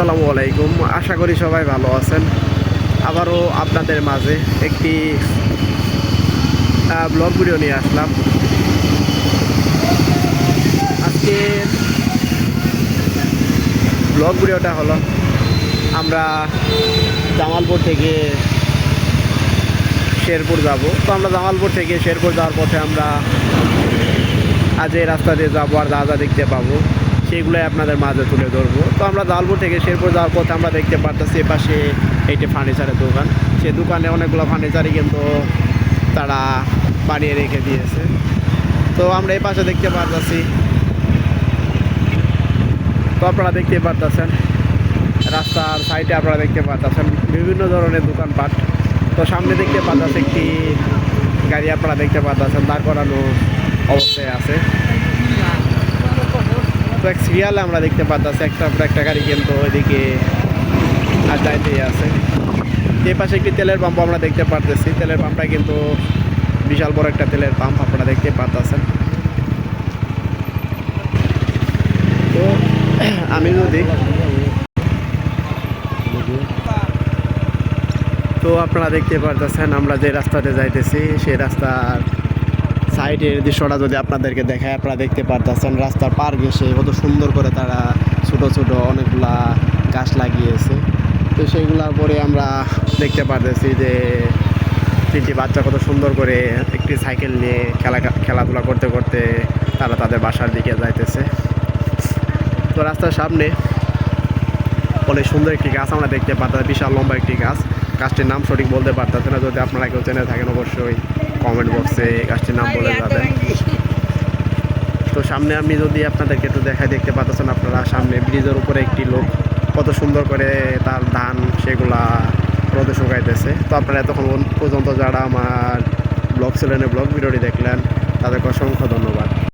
আসসালামু আলাইকুম। আশা করি সবাই ভালো আছেন। আবারও আপনাদের মাঝে একটি ব্লগ ভিডিও নিয়ে আসলাম। আজকে ব্লগ ভিডিওটা হলো, আমরা জামালপুর থেকে শেরপুর যাব। তো আমরা জামালপুর থেকে শেরপুর যাওয়ার পথে আমরা আজ এই রাস্তা দিয়ে যাব আর যা দেখতে পাবো। সেগুলোই আপনাদের মাঝে তুলে ধরবো। তো আমরা জালপুর থেকে শেরপুর যাওয়ার পথে আমরা দেখতে পারতেছি এপাশে এইটি ফার্নিচারের দোকান। সে দোকানে অনেকগুলো ফার্নিচারই কিন্তু তারা বানিয়ে রেখে দিয়েছে। তো আমরা এই পাশে দেখতে পারতেছি। তো আপনারা দেখতে পারতেছেন, রাস্তার সাইডে আপনারা দেখতে পারতেছেন বিভিন্ন ধরনের দোকানপাট। তো সামনে দেখতে পারতেছে একটি গাড়ি আপনারা দেখতে পারতেছেন, দাঁড় করানো অবস্থায় আছে। তো এক সিরিয়ালে আমরা দেখতে পারতেছি, একটা পর একটা গাড়ি কিন্তু ওইদিকে আর যাইতেই আছে। যে পাশে একটি তেলের পাম্প আমরা দেখতে পারতেছি। তেলের পাম্পটা কিন্তু বিশাল বড় একটা তেলের পাম্প আপনারা দেখতে পারতেছেন। তো, আমি যদি তো আপনারা দেখতে পারতেছেন, আমরা যে রাস্তাতে যাইতেছি, সেই রাস্তার সাইডের দৃশ্যটা যদি আপনাদেরকে দেখায়, আপনারা দেখতে পারতেছেন রাস্তার পার ঘেসে কত সুন্দর করে তারা ছোট ছোট অনেকগুলা গাছ লাগিয়েছে। তো সেইগুলার পরে আমরা দেখতে পারতেছি যে তিনটি বাচ্চা কত সুন্দর করে একটি সাইকেল নিয়ে খেলা, খেলাধুলা করতে করতে তারা তাদের বাসার দিকে যাইতেছে। তো রাস্তার সামনে অনেক সুন্দর একটি গাছ আমরা দেখতে পারতাম বিশাল লম্বা একটি গাছ। গাছটির নাম সঠিক বলতে পারতেছে না যদি আপনারা কেউ চেনে থাকেন অবশ্যই কমেন্ট বক্সে গাছটির নাম বলে যাবেন। তো সামনে আমি যদি আপনাদেরকে একটু দেখাই দেখতে পাচ্ছেন আপনারা সামনে ব্রিজের উপরে একটি লোক কত সুন্দর করে তার ধান সেগুলা রোদে শুকাইতেছে। তো আপনারা এতক্ষণ পর্যন্ত যারা আমার ব্লগ চ্যানেলে ব্লগ ভিডিওটি দেখলেন তাদেরকে অসংখ্য ধন্যবাদ।